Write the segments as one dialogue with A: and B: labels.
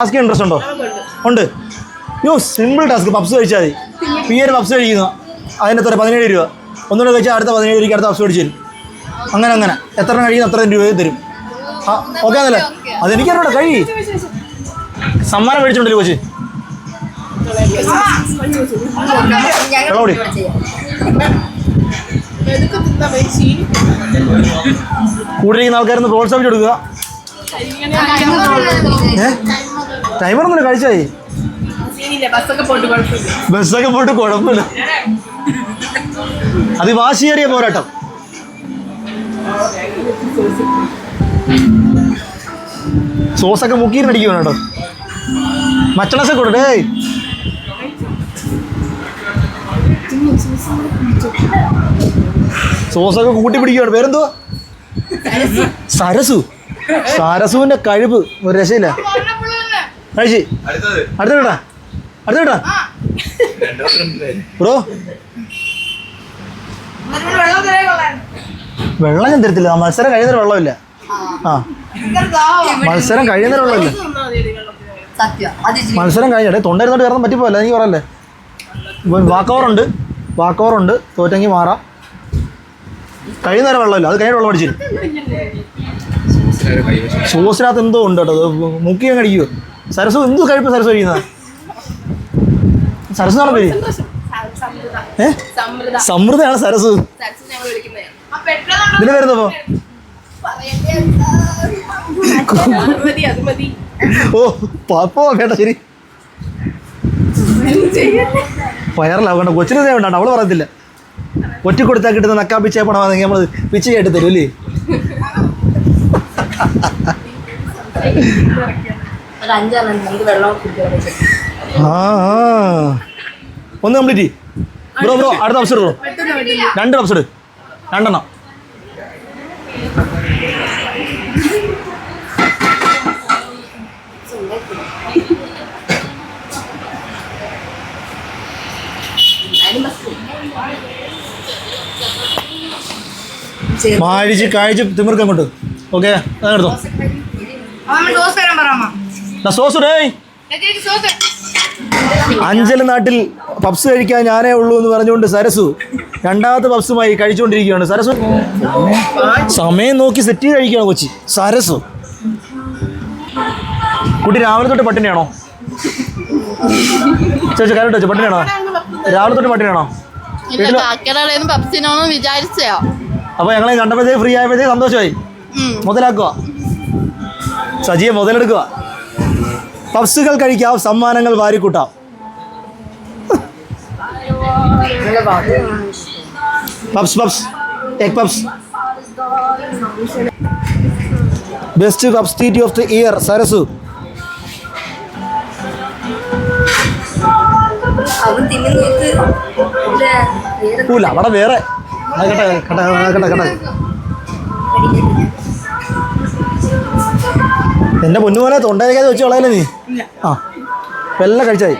A: Task interest ഉണ്ടോ? ഉണ്ട്. യോ സിമ്പിൾ ടാസ്ക് പപ്സ് കഴിച്ചാൽ മതി. പി ഒരു പപ്സ് കഴിക്കുന്നു. അതിന്റെ എത്ര പതിനേഴ് രൂപ. ഒന്നുകൂടെ കഴിച്ചാൽ അടുത്ത പതിനേഴ് രൂപയ്ക്ക് അടുത്ത പപ്സ് മേടിച്ച് തരും. അങ്ങനെ അങ്ങനെ. എത്ര കഴിക്കുന്ന അത്ര രൂപ തരും. ആ ഓക്കെ ആണല്ലേ അതെനിക്കറിയോടെ കഴി. സമ്മാനം മേടിച്ചിട്ടുണ്ടല്ലോ കൊച്ചി? വെള്ളം കുടി. കൂടിയിരിക്കുന്ന ആൾക്കാരൊന്ന് പ്രോത്സാഹിപ്പിച്ചു കൊടുക്കുക. ഏ? ടൈമർ ഒന്നും കഴിച്ചായി.
B: ബസ്സൊക്കെ പോയിട്ട് കുഴപ്പമില്ല.
A: അത് വാശിയേറിയ പോരാട്ടം. സോസൊക്കെ മുക്കിയിരുന്നടിക്കും കേട്ടോ. മച്ചണസൊക്കെ കൊടുക്കേ സോസൊക്കെ കൂട്ടി പിടിക്കുകയാണ് പേരെന്തുവാ? സരസു. സരസുവിന്റെ കഴിവ് ഒരു രക്ഷയില്ല. കഴിച്ച് അടുത്ത കേട്ടാ. അടുത്ത കേട്ടാ. ബ്രോ. വെള്ളം ഞാൻ തരത്തില്ല. മത്സരം കഴിയുന്നൊരു വെള്ളമില്ല. ആ. മത്സരം കഴിയുന്നൊരു വെള്ളമില്ല. മത്സരം കഴിഞ്ഞിട്ട് തൊണ്ടയിരുന്നോട്ട് കയറാൻ പറ്റിപ്പോ എനിക്ക് പറയല്ലേ? വാക്കോറുണ്ട് വാക്കോറുണ്ട് തോറ്റെങ്കിൽ മാറാം. കഴിയുന്നൊരു വെള്ളമില്ല. അത് കഴിഞ്ഞ വെള്ളം അടിച്ചിരും. സോസിനകത്ത് എന്തോ ഉണ്ട് കേട്ടോ. അത് മുക്കി അങ്ങ് അടിക്കുമോ സരസു എന്ത് കഴിപ്പ് സരസു കഴിക്കുന്നത് സരസു എന്നാണ് പേര്? ഏ? സമൃദ്ധയാണ് സരസു. ഇതിന് വരുന്നപ്പോ? ഓ പാപ്പോ വേണ്ട ശരി. വയറിലാവണ്ട കൊച്ചിന് വേണ്ട അവൾ പറയത്തില്ല. ഒറ്റ കൊടുത്താൽ കിട്ടുന്ന നക്കാ പിച്ചേ പണമാണെങ്കിൽ നമ്മൾ പിച്ച കേട്ട് തരും അല്ലേ?
C: ഒരു അഞ്ചെണ്ണം നമുക്ക് വെള്ളം കുടിക്കാൻ
A: ആ ആ. ഒന്ന് കംപ്ലീറ്റ് ബ്രോ ബ്രോ അടുത്ത അവസരം ബ്രോ. രണ്ട് അവസരം രണ്ടെണ്ണം. മാഴിച്ച് കാഴ്ച തിമിർക്കം കൊണ്ട് ഓക്കെ അതെടുത്തോ
B: സോസ് തരാൻ പറയാമോ
A: സോസ് ഡേ അഞ്ചൽ നാട്ടിൽ പപ്സ് കഴിക്കാൻ ഞാനേ ഉള്ളൂ എന്ന് പറഞ്ഞുകൊണ്ട് സരസു രണ്ടാമത്തെ പപ്സുമായി കഴിച്ചുകൊണ്ടിരിക്കുകയാണ്. സരസു? സമയം നോക്കി സെറ്റ് ചെയ്ത് കഴിക്കുകയാണ് കൊച്ചി. സരസു. കുട്ടി രാവിലെ തൊട്ട് പട്ടിണിയാണോ? ചേച്ചി കാര്യം വെച്ചു പട്ടിണിയാണോ? രാവിലെ തൊട്ട് പട്ടിണിയാണോ?
D: അപ്പൊ വിചാരിച്ചോ
A: അപ്പോൾ ഞങ്ങളെ കണ്ടപ്പോഴത്തേക്ക് ഫ്രീ ആയപ്പോഴത്തേക്ക് സന്തോഷമായി. മുതലാക്കുക സജിയെ മുതലെടുക്കുക പപ്സുകൾ കഴിക്കാം സമ്മാനങ്ങൾ വാരിക്കൂട്ടാം. Puffs puffs egg puffs best of the year Sarasu. പൂല അവിടെ വേറെ. കേട്ടെ കേട്ടെ കേട്ടെ കേട്ടെ എന്റെ പൊന്നുപോലെ തൊണ്ടയിലേക്കാതെ വെച്ച് കളയല്ലേ നീ? ആ. വെല്ല കഴിച്ചായി.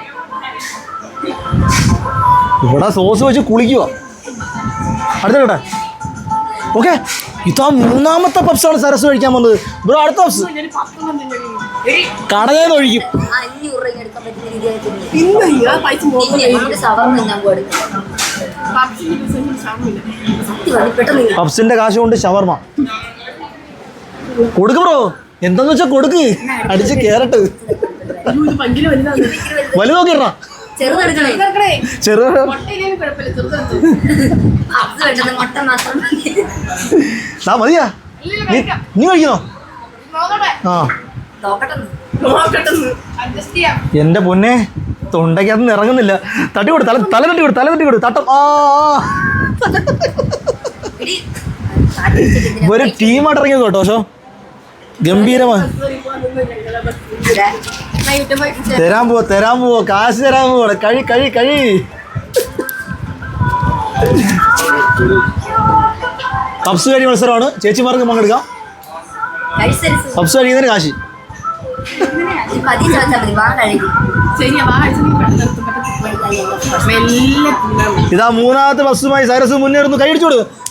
A: ഇവിടെ സോസ് വെച്ച് കുളിക്കുക അടുത്ത കേട്ടെ. ഓക്കെ. ഇതാ മൂന്നാമത്തെ പപ്സാണ് സരസ് കഴിക്കാൻ വന്നത്. ബ്രോ അടുത്ത പപ്സ്. കടയിൽ നിന്ന് ഒഴിക്കും. പപ്സിന്റെ കാശ് കൊണ്ട് ഷവർമ കൊടുക്ക് ബ്രോ. എന്താന്ന് വെച്ചാ കൊടുക്ക്. അടിച്ച് കേറട്ട്.
B: പങ്കിൽ വലുതാണ്
A: വലുത്. നോക്കിടാ
C: ചെറുതെടുക്കണേ
A: ചെറു. ആ മതിയാ. നീ
B: നോക്കട്ടെ.
A: ആ. എന്റെ പൊന്നെ തൊണ്ടയ്ക്കകത്ത് ഇറങ്ങുന്നില്ല. തട്ടി കൊടു തല തല തട്ടി കൊടു തല തട്ടി കൊടു. തട്ടം. ആ ഒരു ടീമായിട്ട് ഇറങ്ങിയത് കേട്ടോ ഷോ ഗംഭീരമാണ്
C: ഇവിടെ.
A: തരാൻ പോവോ തരാൻ പോവോ കാശ് തരാൻ പോവോ. കഴി കഴി കഴി. പബ്സ് കഴി മത്സരമാണ് ചേച്ചിമാർക്ക് പങ്കെടുക്കാം.
C: പബ്സ്
A: കഴിയുന്നതിന് കഴിക്കുന്നതിന് കാശ്. ഇതാ മൂന്നാമത്തെ ബസ്സുമായി സരസ് മുന്നേറുന്നു. കൈയടിച്ചു കൊടു
B: ആ, ആ, പു-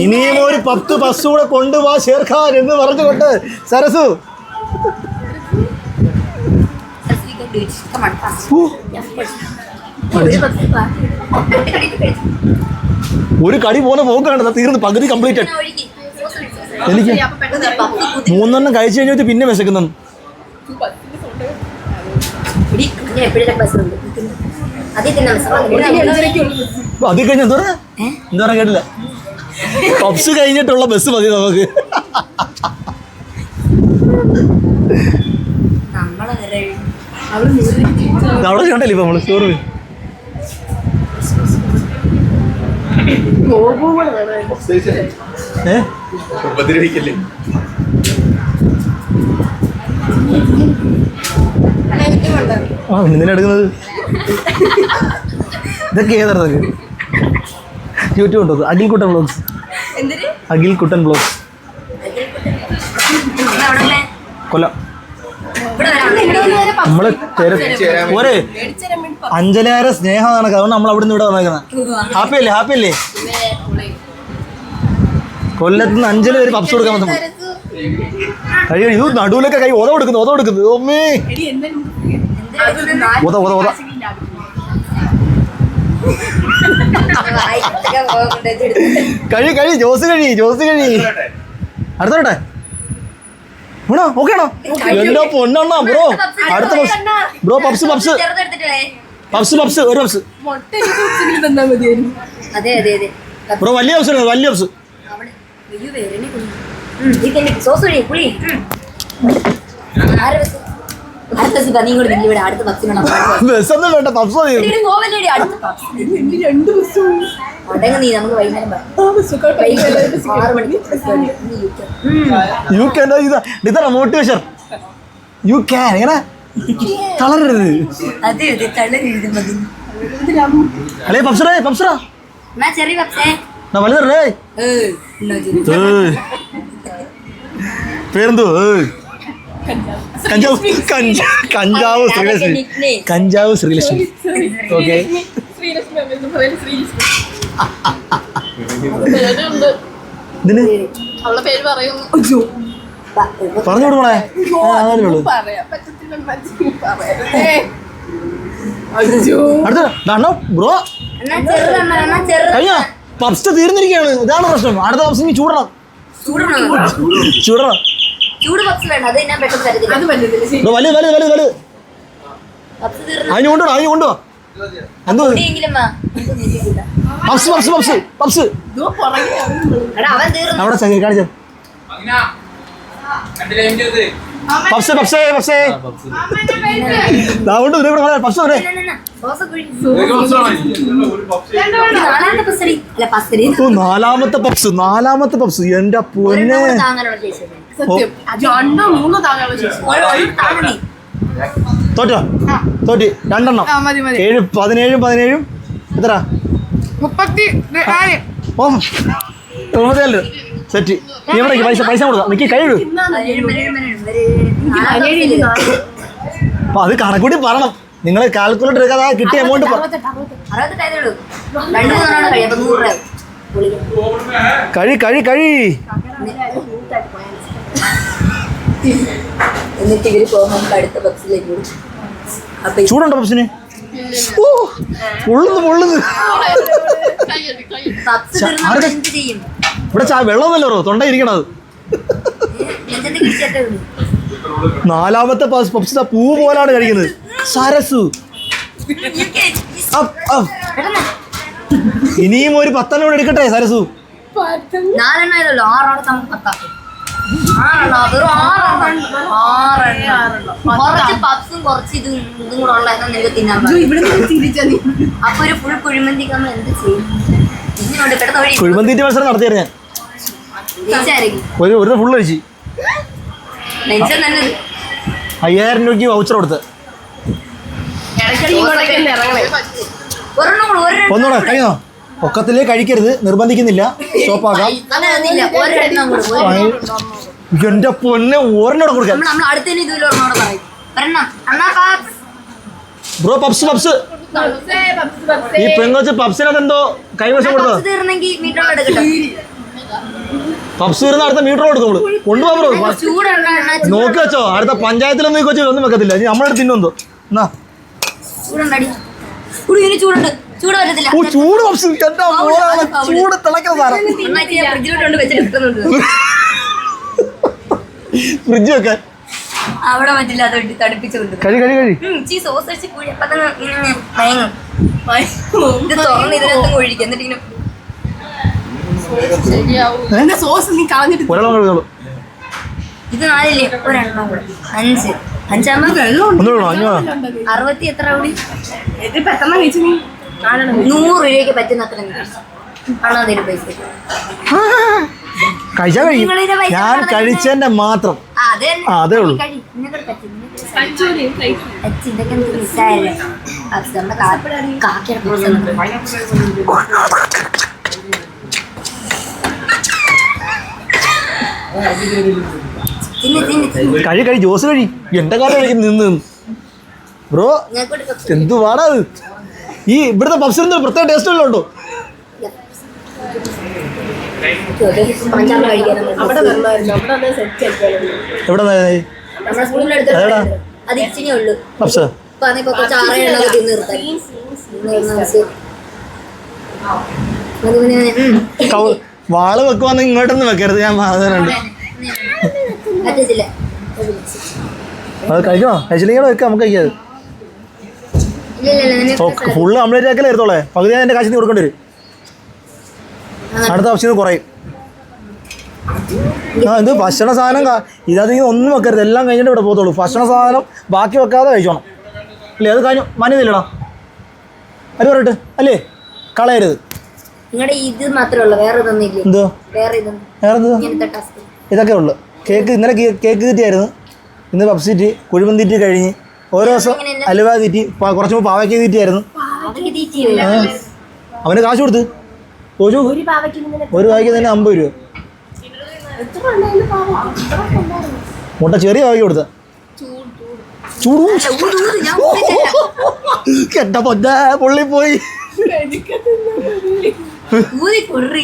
A: ഇനിയും ഒരു പത്ത് ബസ് കൂടെ കൊണ്ടുപോവാ ചേർക്കാൻ എന്ന് പറഞ്ഞുകൊണ്ട് സരസു.
C: ഒരു കടി
A: പോലെ പോക്കാണ് തീർന്ന് പകുതി
C: കംപ്ലീറ്റ്.
A: എനിക്ക്. മൂന്നെണ്ണം കഴിച്ചു കഴിഞ്ഞിട്ട് പിന്നെ വിശക്കുന്നു അത് കഴിഞ്ഞ എന്താ പറയാ എന്താ പറയാ കേട്ടില്ല പപ്സ് കഴിഞ്ഞിട്ടുള്ള ബസ് മതി നമുക്ക്.
C: നമ്മളെ വരെ
B: അവൾ നൂറ്
A: അവിടെ കണ്ടല്ലേ ഇപ്പൊ നമ്മൾ? സ്റ്റോറി
B: ഗോപുകൾ വേണം
A: ഏ?
E: ഉപദ്രവിക്കല്ലേ?
A: ആ എന്തിനാ എടുക്കുന്നത്. ഇതൊക്കെ ഏതാ യൂട്യൂബ് ഉണ്ടോ? അടിക്കൂട്ടം ബ്ലോഗ്സ് അഖിൽ കുട്ടൻ
C: ബ്ലോസ്?
A: കൊല്ലം.
C: വരാം
A: നമ്മൾ ഒരേ അഞ്ചലാര സ്നേഹം നടക്കുക അതുകൊണ്ട് നമ്മൾ അവിടെ നിന്ന് ഇവിടെ വന്നേക്കുന്നത്. ഹാപ്പി അല്ലേ? ഹാപ്പി അല്ലേ? കൊല്ലത്ത് നിന്ന് അഞ്ചൽ പേര് പപ്സ് കൊടുക്കാൻ വന്നു. കഴിയും ഇത് നടുവിലൊക്കെ കൈ ഓത കൊടുക്കുന്നു ഓത കൊടുക്കുന്നു ഓമ്മേ ഓത ഓത ഒത കഴി കഴി ജോസ് കഴി ജോസ് കഴി അടുത്തോട്ടെ. വേണോ ഓക്കെ ആണോ? എന്റെ പൊന്നെണ്ണ ബ്രോ. അടുത്ത puffs bro puffs puffs. Puffs puffs ഒരു പപ്സ്. ബ്രോ വലിയ പപ്സ് വലിയ പപ്സ്.
C: സോസ് കുഴി ആരെ ബസ് അടുത്ത ബസ് നീ കൂടെ വലിയ ഇവിടെ അടുത്ത ബസ്സിനാണ്
A: ബസ്സൊന്നും വേണ്ട പപ്സ് മതി.
C: പോവല്ലേ അടുത്ത ബസ്
B: ഇനി രണ്ട് ബസ്സും
C: അടങ്ങ് നീ നമുക്ക് വൈകുന്നേരം പറയാം
B: ആ ബസ്സൊക്കെ
C: വൈകുന്നേരം ആറ് മണിക്ക് ബസ് ഉണ്ട്. നീ UK.
A: യു ക്യാൻ ഇതാ ഇതാണ് മോട്ടിവേഷൻ യു ക്യാൻ എങ്ങനെ തളരരുത്.
C: അതെ അതെ തള്ളരുത് മതി.
A: അല്ലേ പപ്സറേ പപ്സറാ
C: എന്നാ ചെറിയ ചെറിയ
A: പേരെന്തോ ഏയ്. കഞ്ചാവ് കഞ്ച- കഞ്ചാവ് ശ്രീലക്ഷ്മി. കഞ്ചാവ് ശ്രീലക്ഷ്മി ഓക്കെ പറഞ്ഞു കൊടുക്കണേ അടുത്ത അണ്ണോ ബ്രോ. കഴിഞ്ഞ? പപ്സ് തീർന്നിരിക്കുകയാണ്. ഇതാണ് പ്രശ്നം. അടുത്ത പപ്സ് നീ ചൂടണം.
C: ചൂടണം?
A: ചൂടണം.
C: ചൂട് പപ്സ് വേണ്ട അത് ഞാൻ പെട്ടെന്ന് തരത്തില്ല
B: അത് പറ്റത്തില്ല ശരി
A: ബ്രോ വലുത് വലുത് വലുത് വലുത്
C: പപ്സ് തീർന്നു.
A: അതിന് കൊണ്ടുവാ അതിന് കൊണ്ടുവാ. എന്തോ?
C: എങ്കിലും വാ. നമുക്ക് നീട്ടിക്കൂട്ടാ.
A: Puffs puffs puffs puffs.
B: ഇതോ പുറകെ അവൻ
C: എടാ അവൻ തീർന്നു.
A: അവിടെ ചങ്ങ കാണിച്ച. Puffs puffs puffs. അതുകൊണ്ട് ഇവിടെ ഇവിടെ പപ്സ് വരെ
C: ഇല്ല, ഇല്ല, ഇല്ല. സോസ് കുഴി. ഇത് നാലാമത്തെ പസരി അല്ല? പസരി
A: ഓ നാലാമത്തെ പപ്സ് നാലാമത്തെ പപ്സ്. എന്റെ പൊന്നെ.
C: താങ്ങാനുള്ള ശേഷി
B: സത്യം. രണ്ടോ മൂന്നോ
C: നീ
A: തോറ്റോ? തോറ്റി. രണ്ടെണ്ണം.
B: ആ മതി മതി.
A: ഏഴ് പതിനേഴും പതിനേഴും. എത്ര
B: മുപ്പത്തി
A: ഓ. ഒമ്പതല്ലേ സെറ്റ്. നീ എവിടെ പൈസ പൈസ കൊടുക്കാം നിക്ക്
C: കഴിവ്.
A: അപ്പൊ അത് കണക്കൂടി പറയണം. നിങ്ങൾ കാൽക്കുലേറ്റർ എടുക്കാതെ ആ കിട്ടിയ എമൗണ്ട്. കഴി കഴി കഴി.
C: എന്നിട്ട് ഇവർ പോകുമ്പോൾ അടുത്ത ബസ്സിലേക്ക് അപ്പൊ
A: ചൂടുണ്ടോ പപ്സിന് ഓ പൊള്ളുന്നു പൊള്ളുന്നു ഇവിടെ ചാ വെള്ളമല്ലോ തൊണ്ട ഇരിക്കണത്. നാലാമത്തെ പപ്സ് പപ്സ് പൂ പോലാണ് കഴിക്കുന്നത്. സരസു. ഇനിയും ഒരു പത്തെണ്ണം കൂടെ എടുക്കട്ടെ സരസു?
C: നാലെണ്ണം ആറോടെ നമുക്ക് പത്താക്കും. ആറെണ്ണം വെറും ആറെണ്ണം. ആറെണ്ണം. കുറച്ച് പപ്സും കുറച്ച് ഇത് കൂടെ നിങ്ങൾക്ക് തിന്നാൻ അപ്പൊ ഒരു ഫുൾ കുഴിമന്തിക്ക് നമ്മൾ എന്ത് ചെയ്യും? വഴി
A: കുഴിമന്തീറ്റ് മത്സരം നടത്തിയായിരുന്നു ഞാൻ.
C: ജയിച്ചായിരിക്കും.
A: ഒരു ഒരു ഫുള്ള് കഴിച്ചു.
C: നെഞ്ച
A: അയ്യായിരം രൂപയ്ക്ക് വൗച്ചർ കൊടുത്ത്.
B: ഇടയ്ക്കിടയ്ക്ക് ഇങ്ങോട്ടേക്ക് തന്നെ ഇറങ്ങണേ.
C: ഒരെണ്ണം കൂടെ ഒരെണ്ണം
A: ഒന്നുകൂടെ കഴിഞ്ഞോ? ഒക്കത്തിലേ കഴിക്കരുത്. നിർബന്ധിക്കുന്നില്ല. സ്റ്റോപ്പാക്കാം. എന്റെ പൊന്നെ ഒരെണ്ണം
C: കൊടുക്കാം.
A: Bro puffs puffs. ഈ പെങ്കൊച്ച് പപ്സിനകത്ത് എന്തോ കൈവശം കൊടുത്തത്.
C: പപ്സ്
A: വരുന്ന അടുത്ത മീറ്റർ കൊടുക്കും നമ്മൾ. കൊണ്ടുപോകാൻ ബ്രോ. നോക്കി വെച്ചോ. അടുത്ത പഞ്ചായത്തിലൊന്നും ഈ കൊച്ചു ഒന്നും വെക്കത്തില്ല. നമ്മളെടുത്ത് നമ്മളെ തിന്നെന്തോ എന്നാ
C: ചൂടുണ്ട്. ചൂട്
A: ഓ ചൂട് പപ്സ് എന്റെ മോളെ ചൂട് തിളക്കുന്ന സാധനം.
C: നന്നായിട്ട് ഞാൻ ഫ്രിഡ്ജിലോട്ടുണ്ട് വെച്ചിട്ട് എടുക്കുന്നുണ്ട്.
A: ഫ്രിഡ്ജ് വെക്കാൻ.
C: അവിടെ പറ്റില്ല അത്
A: കഴി കഴി കഴി.
C: ചീ സോസ് അടിച്ച് കൂടി അപ്പൊ തന്നെ മയങ്ങും ഇത് തുറന്ന് ഇതിനകത്ത് ഒഴിക്കും എന്നിട്ട് ഇങ്ങനെ
B: എന്റെ സോസ് നീ കളഞ്ഞിട്ട്
C: ഇത് നാലില്ലേ? ഒരെണ്ണം കൂടെ. അഞ്ച്.
A: അഞ്ചാമത്
C: അറുപത്തി എത്ര കൂടി
B: ഇത് പെട്ടെന്ന് കഴിച്ചു നീ.
C: നൂറ് രൂപയ്ക്ക് പറ്റുന്ന അത്ര കാണാതിന് പൈസ.
A: കഴിച്ചാ കഴിയും ഞാൻ കഴിച്ചതിന്റെ മാത്രം.
C: അത്
A: ഉള്ളൂ.
C: കഴി,
A: കഴി ജോസ് കഴി. എന്റെ കാലം കഴിക്കും നിന്ന്. ബ്രോ എന്തുവാടാ അത്? ഈ ഇവിടുത്തെ പപ്സിന് പ്രത്യേക ടേസ്റ്റ് വല്ലതും ഉണ്ടോ? എവിടെ പപ്സ് വാൾ വെക്കുവാന്ന് ഇങ്ങോട്ടൊന്നും വെക്കരുത്. ഞാൻ
C: മാറുന്നുണ്ട്
A: അത് കഴിക്കണോ? കഴിച്ചില്ലെങ്കിൽ വെക്കാം. നമുക്ക് കഴിക്കാം. ഫുള്ള് കംപ്ലീറ്റ് ആക്കലേ എടുത്തോളെ? പകുതി ഞാൻ എന്റെ കാശിന് കൊടുക്കേണ്ടി വരും. അടുത്ത ഓപ്ഷൻ കുറയും. ആ ഇത് ഭക്ഷണ സാധനം ഇതാ ഒന്നും വെക്കരുത്. എല്ലാം കഴിഞ്ഞിട്ട് ഇവിടെ പോകത്തുള്ളൂ. ഭക്ഷണ സാധനം ബാക്കി വെക്കാതെ കഴിച്ചോണം. അല്ലേ അത് കഴിഞ്ഞു. മനുന്നില്ലടാ അത് പറയട്ടെ. അല്ലേ കളയരുത്.
C: നിങ്ങളുടെ ഇത് മാത്രമേ ഉള്ളൂ. വേറെ ഇതൊന്നും
A: എന്തോ?
C: വേറെ
A: എന്തോ? ഇതൊക്കെ ഉള്ളു. കേക്ക് ഇന്നലെ കേക്ക് കിട്ടിയായിരുന്നു. ഇന്ന് പബ്സിറ്റി കുഴിമന്തിറ്റി കഴിഞ്ഞ്. ഓരോ ദിവസം അലുവ തീറ്റി കുറച്ച് മുമ്പ് പാവയ്ക്ക തീറ്റിയായിരുന്നു. അവന് കാശ് കൊടുത്ത്. ചോദിച്ചു
B: ഒരു പാവയ്ക്ക്
A: തന്നെ അമ്പത് രൂപ? മുട്ട ചെറിയ പാവയ്ക്ക് കൊടുത്ത. ചൂടു
C: ഊതിച്ചല്ല.
A: പൊന്ന പുള്ളി പോയി.
C: ഊതി കൊറി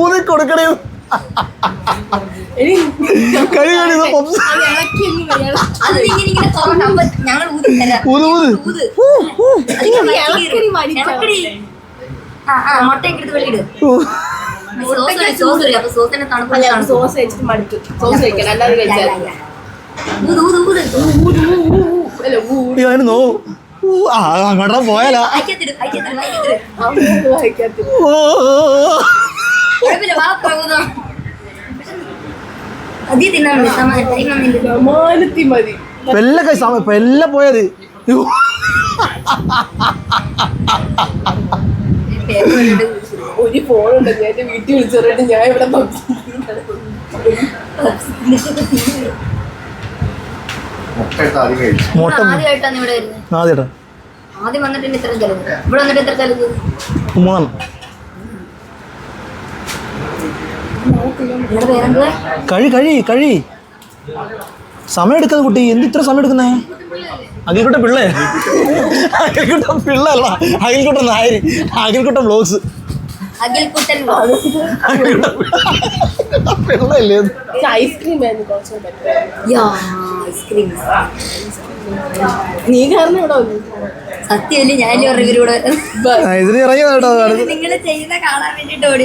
A: ഊതി കൊടുക്കണേ.
C: മുട്ടയൊക്കെ വെളിയിട്. സോസ്
B: വെച്ചിട്ട് മടുത്തു. സോസ് വെക്കണം അല്ലാതെ കഴിച്ചാൽ
A: അങ്ങോട്ടാ പോയാലോ. ഓ.
C: കുഴപ്പമില്ല വാ പോകുന്നു
B: സമാനത്തി മതി
A: പെല്ല കൈ പെല്ല പോയത്.
B: ഒരു ഫോണുണ്ട് ഞാൻ എന്റെ വീട്ടിൽ വിളിച്ചറിയിട്ട് ഞാൻ ഇവിടെ
E: ആദ്യം കഴിച്ചു
A: മുട്ട
C: ആദ്യമായിട്ടാണ് ഇവിടെ വരുന്നത്.
A: ആദ്യട്ടാ
C: ആദ്യം വന്നിട്ട് ഇത്ര ചെലവ്. ഇവിടെ വന്നിട്ട് എത്ര ചെലവ്?
A: മൂന്നെണ്ണം
C: നിങ്ങളുടെ പേരെന്തുവാ
A: കഴി കഴി കഴി. സമയം എടുക്കുന്ന കുട്ടി. എന്ത് ഇത്ര സമയം എടുക്കുന്നേ അഖിൽക്കുട്ട പിള്ളേ. അഖിൽക്കുട്ട പിള്ളല്ല അഖിൽക്കുട്ട നായര് അഖിൽക്കുട്ട ബ്ലോഗ്സ് പിള്ളല്ലേ?
B: ഐസ്ക്രീം നീ കാരണം ഇവിടെ
C: സത്യമല്ലേ? ഞാനും ഇവരോട്?
A: ഇതിന്
C: നിങ്ങൾ ചെയ്യുന്ന കാണാൻ വേണ്ടിട്ട് ഓടി.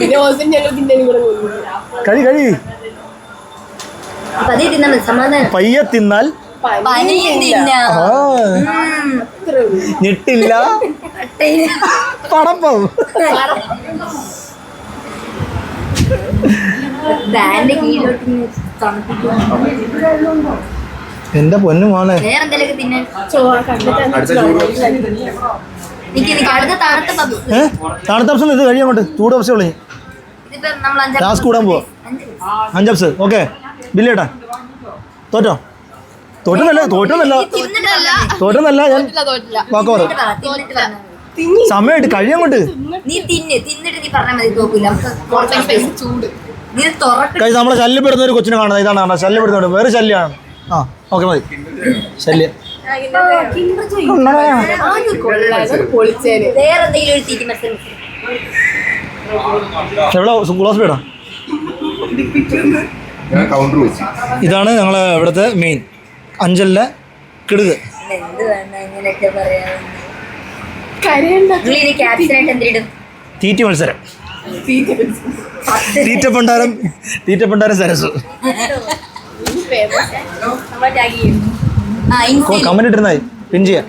B: പിന്നെ ഞങ്ങൾ കൂടെ
A: കഴി കഴി.
C: സമാധാനം.
A: പയ്യെ തിന്നാൽ ഞെട്ടില്ല. പടപ്പം
C: ബാൻഡ് കീഴിലോട്ട് ഇങ്ങനെ തണുപ്പിക്കും.
A: എന്റെ പൊന്നു
E: അടുത്ത
C: തണുത്ത
A: ഏ? ഇത് കഴിയാൻ അങ്ങോട്ട്. ചൂട്
C: ഓപ്ഷൻ അഞ്ചാം
A: ലാസ്റ്റ് കൂടാൻ പോവാ.
C: അഞ്ച്
A: അപ്സ് ഓക്കെ. ബില്ലേട്ടാ. തോറ്റോ? തോറ്റുന്നല്ല തോറ്റുന്നല്ല.
C: തിന്നിട്ടല്ല
A: തോറ്റെന്നല്ല ഞാൻ വാക്കോറ്. സമയമായിട്ട് കഴിയാങ്ങോട്ട്
C: നീ തിന്ന് തിന്നിട്ട് നീ പറഞ്ഞാൽ തോക്കില്ല
D: കോട്ടയം പൈസ ചൂട്.
C: നീ തുറട്ട്
A: കഴിച്ച് നമ്മളെ ശല്യപ്പെടുന്ന ഒരു കൊച്ചിനെ കാണുന്നത്. ഇതാണ് ശല്യപ്പെടുന്നുണ്ട് വേറെ ശല്യമാണ് ആ. ഓക്കെ മതി. ശല്യം. ഇതാണ് ഞങ്ങളെ ഇവിടുത്തെ മെയിൻ അഞ്ചലിലെ കിടുക്.
C: തീറ്റ മത്സരം.
A: തീറ്റ പണ്ടാരം
C: തീറ്റ
A: പണ്ടാരം സരസ് സരസു
C: നമ്മളെ ടാഗ് ചെയ്യും ആ ഇൻസ്റ്റയിൽ
A: കമന്റ് ഇട്ടിരുന്നായി പിൻ ചെയ്യാം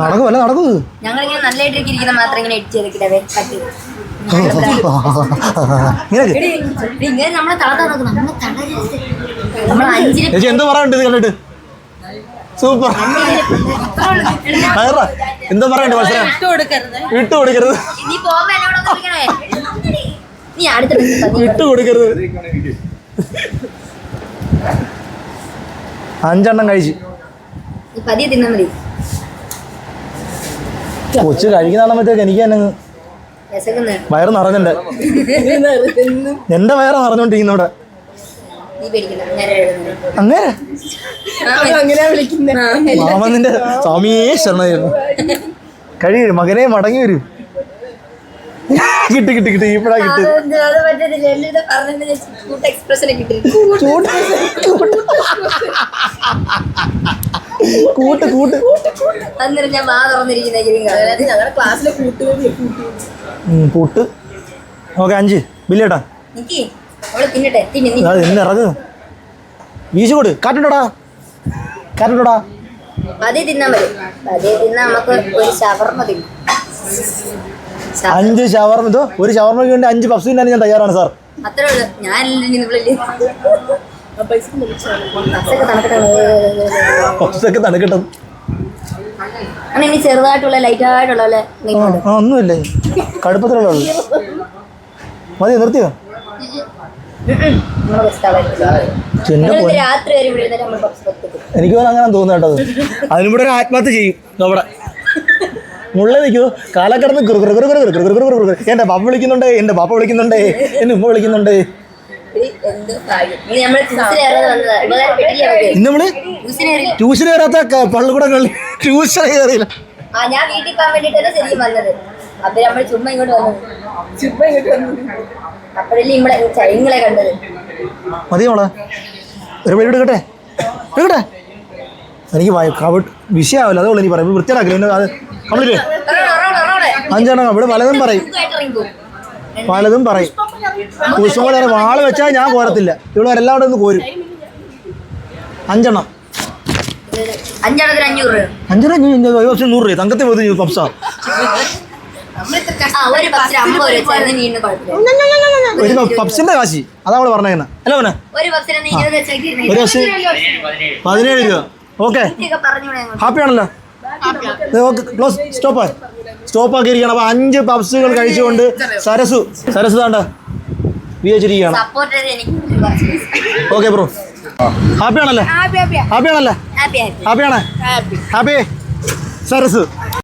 A: നടക്കുമല്ല നടക്കൂ.
C: ഞങ്ങളിങ്ങനെ നല്ലതായിട്ടൊക്കെ ഇരിക്കുന്ന മാത്രം ഇങ്ങനെ എഡിറ്റ് ചെയ്തിട്ടേ കട്ട്
A: ഇങ്ങനെ
C: നമ്മളെ തളർത്താൻ നോക്കും നമ്മളെ തളരരുത് നമ്മൾ അഞ്ചിന്
A: എന്താ ഇത് കണ്ടിട്ട്? സൂപ്പർ. എന്താ പറയണ്ടേ മത്സരം? വിട്ടു കൊടുക്കരുത്.
C: ഇനി പോകുമ്പോ എന്നോട് നീ അടുത്ത
A: കൊടുക്കരുത്. അഞ്ചെണ്ണം കഴിച്ചു.
C: പതിയെ തിന്നാ മതി.
A: കൊച്ചു കഴിക്കുന്ന എനിക്ക് തന്നെ വയറ് നിറഞ്ഞിട്ടുണ്ട്. എന്റെ വയറ്
C: നിറഞ്ഞോണ്ടിരിക്കുന്നവിടെ
A: അങ്ങനെ
B: മാമ
A: നിന്റെ സ്വാമിയേ ശരണായിരുന്നു കഴിയും മകനെ മടങ്ങി വരും. കിട്ടി കിട്ടി കിട്ടി. ഇപ്പഴാ കിട്ടി
C: കൂട്ട് കൂട്ട് ഞാൻ
B: ക്ലാസ്സിലെ
A: കൂട്ട് ഓക്കെ അഞ്ച്. ബില്ലേട്ടാ കൊടു.
C: നമുക്ക് ഒരു ഷവർമ്മ
A: അഞ്ച് ഷവർമ ഇതോ ഒരു ഷവർമയ്ക്ക് വേണ്ടി അഞ്ച് പഫ്സ് തിന്നാൻ ഞാൻ തയ്യാറാണ് സാർ
C: അത്രേ ഉള്ളൂ. ഞാൻ ചെറുതായിട്ടുള്ള ലൈറ്റ്
A: ഒന്നുമില്ല? കടുപ്പത്തിലുള്ള മതി നിർത്തിയോ? എനിക്ക് അങ്ങനെ തോന്നുന്നു കേട്ടോ അതിനും കൂടെ ഒരു ആത്മഹത്യ ചെയ്യും. നമ്മുടെ മുള്ള നിൽക്കുമോ കാലക്കടന്ന് എന്റെ പാപ്പ വിളിക്കുന്നുണ്ട് എന്റെ പാപ്പ വിളിക്കുന്നുണ്ട് എന്റെ ഉമ്മ വിളിക്കുന്നുണ്ട്. ഇന്ന്
C: നമ്മൾ
A: ട്യൂഷൻ കയറാത്ത പള്ളിക്കൂടെ കളി ട്യൂഷൻ കയറിയില്ല
C: ഞാൻ നമ്മൾ ഇങ്ങോട്ട്
B: ഇങ്ങോട്ട്
A: ഒരു പേര് എടുക്കട്ടെ? എടുക്കട്ടെ? എനിക്ക് കവിട്ട് വിഷയമാവില്ല. അതുകൊണ്ട് എനിക്ക് പറയും വൃത്തിയാക്കില്ല അത് കംപ്ലീറ്റ് അഞ്ചെണ്ണം ഇവിടെ പലതും പറയും. പലതും പറയും. പുഷ്പം പോലെ വാൾ വെച്ചാൽ ഞാൻ കോരത്തില്ല. ഇവളവരെല്ലാം കൂടെ ഒന്ന് കോരും. അഞ്ചെണ്ണം.
C: രൂപ.
A: തങ്കത്തെ
C: ഒരു
A: പപ്സിന്റെ കാശി. അതാ അവൾ പറഞ്ഞേക്കുന്നത് അല്ല പതിനേഴ് രൂപ. ഓക്കെ ഹാപ്പിയാണല്ലോ ക്ലോസ് സ്റ്റോപ്പ് സ്റ്റോപ്പ് ആക്കിയിരിക്കണം അപ്പൊ അഞ്ച് പബ്സുകൾ കഴിച്ചുകൊണ്ട് സരസു സരസു താണ്ട വിചാരിച്ചിരിക്കുകയാണ് ഓക്കെ ബ്രോ
C: ഹാപ്പിയാണല്ലേ ഹാപ്പിയാണല്ലേ
A: ഹാപ്പിയാണ് ഹാപ്പി സരസു.